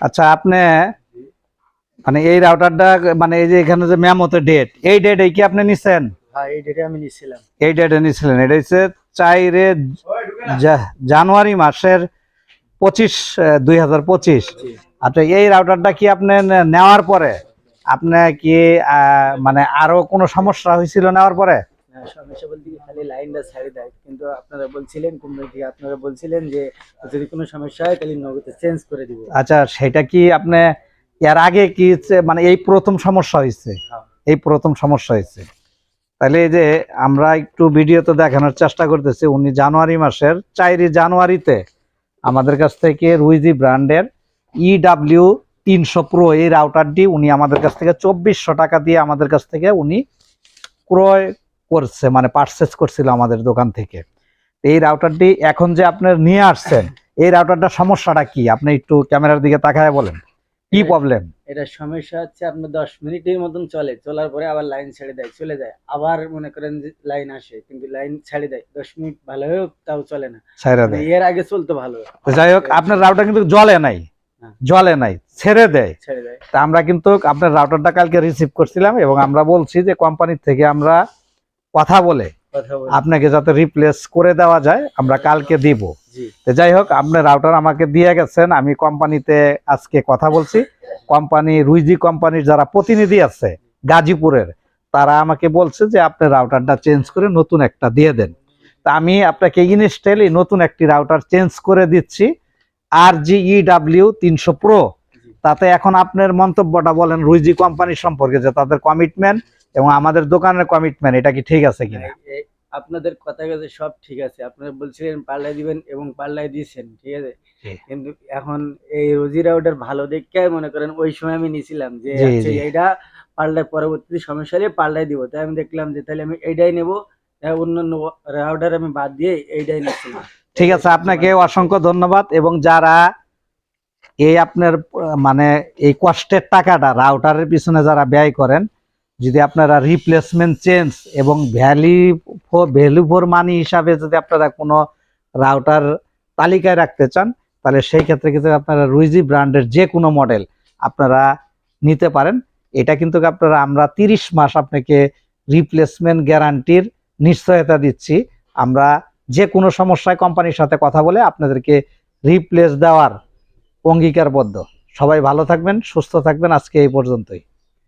আচ্ছা আপনি মানে এই রাউটারটা মানে এই যে এখানে যে মেমোতে ডেট এই ডেট কি আপনি নিছেন? হ্যাঁ এই ডেটে আমি নিছিলাম। এই ডেটে নিছিলেন। এটা হচ্ছে চাইরে জা- জানুয়ারি মাসের পঁচিশ দুই হাজার পঁচিশ। জি। আচ্ছা এই রাউটারটা কি আপনি নেওয়ার পরে? আপনি কি মানে আরও কোনো সমস্যা হয়েছিল নেওয়ার পরে? সমস্যা বলতে কি খালি লাইনটা ছাড়ি দেয়। কিন্তু আপনারা বলছিলেন কোম্পানি থেকে আপনারা বলছিলেন যে যদি কোনো সমস্যা হয় তাহলে নগদে চেঞ্জ করে দিব। আচ্ছা সেটা কি আপনি এর আগে কি মানে এই প্রথম সমস্যা হয়েছে হ্যাঁ। এই প্রথম সমস্যা হয়েছে তাহলে এই যে আমরা একটু ভিডিওতে দেখানোর চেষ্টা করতেছি উনি জানুয়ারি মাসের চাইরি জানুয়ারিতে আমাদের কাছ থেকে রুইজি ব্র্যান্ডের ইডাব্লিউ তিনশো প্রো এই রাউটারটি উনি আমাদের কাছ থেকে চব্বিশশো টাকা দিয়ে আমাদের কাছ থেকে উনি ক্রয় করছে মানে পারচেস করছিল আমাদের দোকান থেকে। এই রাউটারটি এখন যে আপনার নিয়ে আসছেন এই রাউটারটার সমস্যাটা কি? আপনি একটু ক্যামেরার দিকে তাকায় বলেন। কি প্রবলেম এটা সমস্যা হচ্ছে আপনার দশ মিনিটের মতন চলে। চলার পরে আবার লাইন ছেড়ে দেয় চলে যায়। আবার মনে করেন যে লাইন আসে কিন্তু লাইন ছেড়ে দেয়। দশ মিনিট ভালো হোক তাও চলে না। ছাইরা মানে দেয়। এর আগে চলতো ভালো। যাই হোক আপনার রাউটার কিন্তু জলে নাই। হ্যাঁ। জলে নাই ছেড়ে দেয়। ছেড়ে দেয়। তা আমরা কিন্তু আপনার রাউটারটা কালকে রিসিভ করছিলাম এবং আমরা বলছি যে কোম্পানির থেকে আমরা কথা বলে আপনাকে যাতে রিপ্লেস করে দেওয়া যায় আমরা কালকে দিব। যাই হোক আপনার রাউটার আমাকে দিয়ে গেছেন আমি কোম্পানিতে আজকে কথা বলছি। কোম্পানি রুইজি কোম্পানির যারা প্রতিনিধি আছে গাজীপুরের তারা আমাকে বলছে যে আপনার রাউটারটা চেঞ্জ করে নতুন একটা দিয়ে দেন। তা আমি আপনাকে ইনস্টেলি নতুন একটি রাউটার চেঞ্জ করে দিচ্ছি আর জি ইডাব্লিউ তিনশো প্রো তাতে এখন আপনার মন্তব্যটা বলেন রুইজি কোম্পানি সম্পর্কে যে তাদের কমিটমেন্ট এবং আমাদের দোকানের কমিটমেন্ট এটা কি ঠিক আছে কিনা? আপনাদের কথা কাছে সব ঠিক আছে। আপনারা বলছিলেন পাল্লাই দিবেন এবং পাল্লাই দিয়েছেন ঠিক আছে? কিন্তু এখন এই রোজি রাউটার ভালো দেখে মনে করেন ওই সময় আমি নিছিলাম যে আচ্ছা, জি। এইটা পাল্লাই পরবর্তী সমস্যা হলে পাল্লাই দিব। তাই আমি দেখলাম যে তাহলে আমি এইটাই নেব। অন্যান্য আমি বাদ দিয়ে এইটাই ঠিক আছে আপনাকে অসংখ্য ধন্যবাদ এবং যারা এই আপনার মানে এই কষ্টের টাকাটা রাউটারের পিছনে যারা ব্যয় করেন যদি আপনারা রিপ্লেসমেন্ট চেঞ্জ এবং ভ্যালি ভ্যালু ফর মানি হিসাবে যদি আপনারা কোনো রাউটার তালিকায় রাখতে চান, তাহলে সেই ক্ষেত্রে কিন্তু আপনারা রুইজি ব্র্যান্ডের যে কোনো মডেল আপনারা নিতে পারেন। এটা কিন্তু আপনারা আমরা তিরিশ মাস আপনাকে রিপ্লেসমেন্ট গ্যারান্টির নিশ্চয়তা দিচ্ছি। আমরা যে কোনো সমস্যায় কোম্পানির সাথে কথা বলে আপনাদেরকে রিপ্লেস দেওয়ার অঙ্গীকারবদ্ধ। সবাই ভালো থাকবেন, সুস্থ থাকবেন, আজকে এই পর্যন্তই।